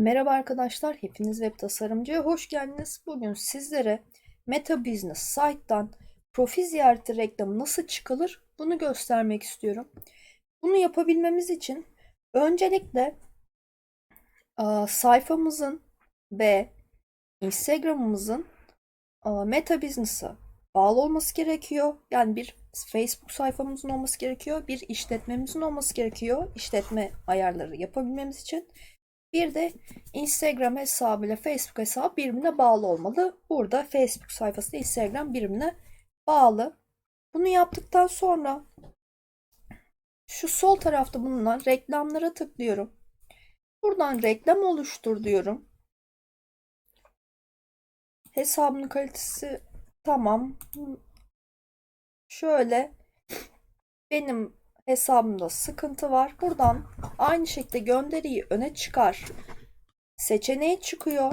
Merhaba arkadaşlar, hepiniz web tasarımcıya hoş geldiniz. Bugün sizlere Meta Business site'dan profil ziyareti reklamı nasıl çıkılır bunu göstermek istiyorum. Bunu yapabilmemiz için öncelikle a, sayfamızın ve Instagram'ımızın a, Meta Business'a bağlı olması gerekiyor. Yani bir Facebook sayfamızın olması gerekiyor, bir işletmemizin olması gerekiyor işletme ayarları yapabilmemiz için. Bir de Instagram hesabı ile Facebook hesabı birbirine bağlı olmalı. Burada Facebook sayfası Instagram birbirine bağlı. Bunu yaptıktan sonra şu sol tarafta bulunan reklamlara tıklıyorum. Buradan reklam oluştur diyorum. Hesabın kalitesi tamam. Şöyle benim hesabımda sıkıntı var. Buradan aynı şekilde gönderiyi öne çıkar. Seçeneği çıkıyor.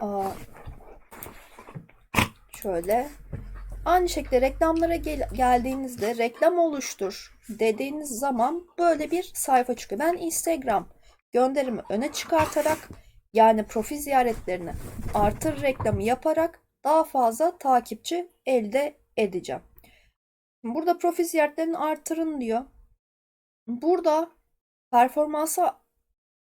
Aa, şöyle. Aynı şekilde reklamlara gel geldiğinizde reklam oluştur dediğiniz zaman böyle bir sayfa çıkıyor. Ben Instagram gönderimi öne çıkartarak yani profil ziyaretlerini artır reklamı yaparak daha fazla takipçi elde edeceğim. Burada profil ziyaretlerini artırın diyor. Burada performansı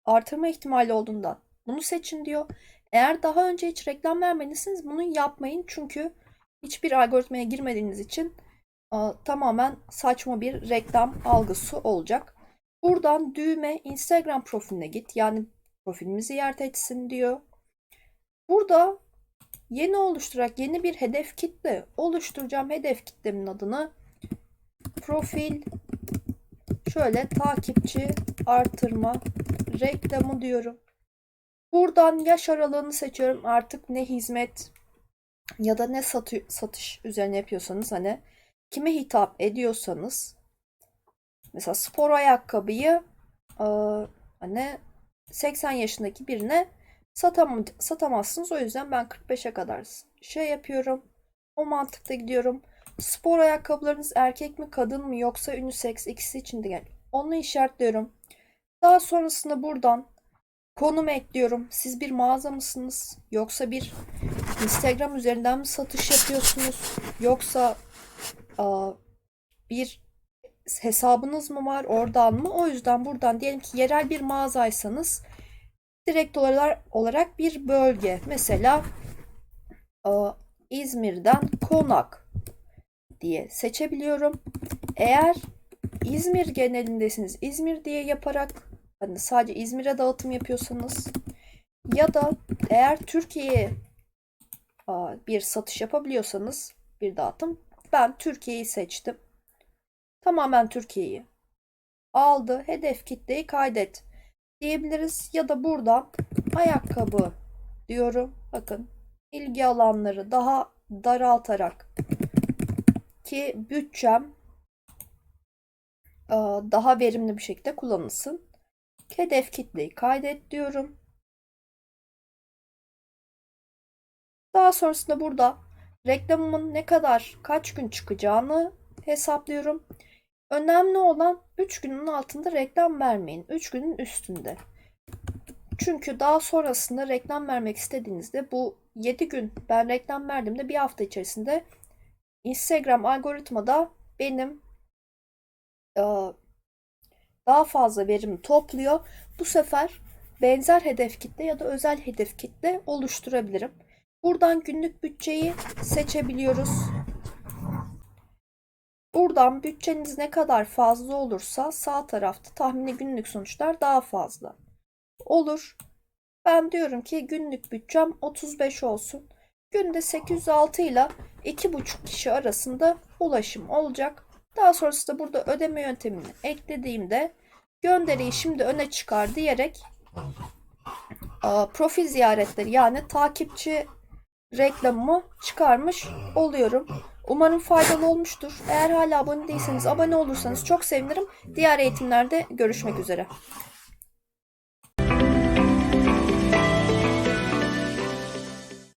artırma ihtimali olduğundan bunu seçin diyor. Eğer daha önce hiç reklam vermediyseniz bunu yapmayın. Çünkü hiçbir algoritmaya girmediğiniz için tamamen saçma bir reklam algısı olacak. Buradan düğme Instagram profiline git. Yani profilimizi ziyaret etsin diyor. Burada Yeni oluşturarak yeni bir hedef kitle oluşturacağım. Hedef kitlemin adını profil şöyle takipçi artırma reklamı diyorum. Buradan yaş aralığını seçiyorum. Artık ne hizmet ya da ne satı, satış üzerine yapıyorsanız hani kime hitap ediyorsanız mesela spor ayakkabıyı hani 80 yaşındaki birine satam satamazsınız. O yüzden ben 45'e kadar şey yapıyorum. O mantıkta gidiyorum. Spor ayakkabılarınız erkek mi kadın mı yoksa unisex ikisi için de gel. Onu işaretliyorum. Daha sonrasında buradan konum ekliyorum. Siz bir mağaza mısınız? Yoksa bir Instagram üzerinden mi satış yapıyorsunuz? Yoksa a, bir hesabınız mı var oradan mı? O yüzden buradan diyelim ki yerel bir mağazaysanız direkt olarak bir bölge. Mesela İzmir'den Konak diye seçebiliyorum. Eğer İzmir genelindesiniz İzmir diye yaparak hani sadece İzmir'e dağıtım yapıyorsanız ya da eğer Türkiye'ye bir satış yapabiliyorsanız bir dağıtım ben Türkiye'yi seçtim. Tamamen Türkiye'yi aldı. Hedef kitleyi kaydet diyebiliriz. Ya da buradan ayakkabı diyorum. Bakın ilgi alanları daha daraltarak ki bütçem e, daha verimli bir şekilde kullanılsın. Hedef kitleyi kaydet diyorum. Daha sonrasında burada reklamımın ne kadar kaç gün çıkacağını hesaplıyorum. Önemli olan 3 günün altında reklam vermeyin. 3 günün üstünde. Çünkü daha sonrasında reklam vermek istediğinizde bu 7 gün ben reklam verdiğimde bir hafta içerisinde Instagram algoritmada benim e, daha fazla verimi topluyor. Bu sefer benzer hedef kitle ya da özel hedef kitle oluşturabilirim. Buradan günlük bütçeyi seçebiliyoruz. Buradan bütçeniz ne kadar fazla olursa sağ tarafta tahmini günlük sonuçlar daha fazla olur. Ben diyorum ki günlük bütçem 35 olsun. Günde 806 ile 2,5 kişi arasında ulaşım olacak. Daha sonrasında burada ödeme yöntemini eklediğimde gönderiyi şimdi öne çıkar diyerek profil ziyaretleri yani takipçi reklamımı çıkarmış oluyorum. Umarım faydalı olmuştur. Eğer hala abone değilseniz abone olursanız çok sevinirim. Diğer eğitimlerde görüşmek üzere.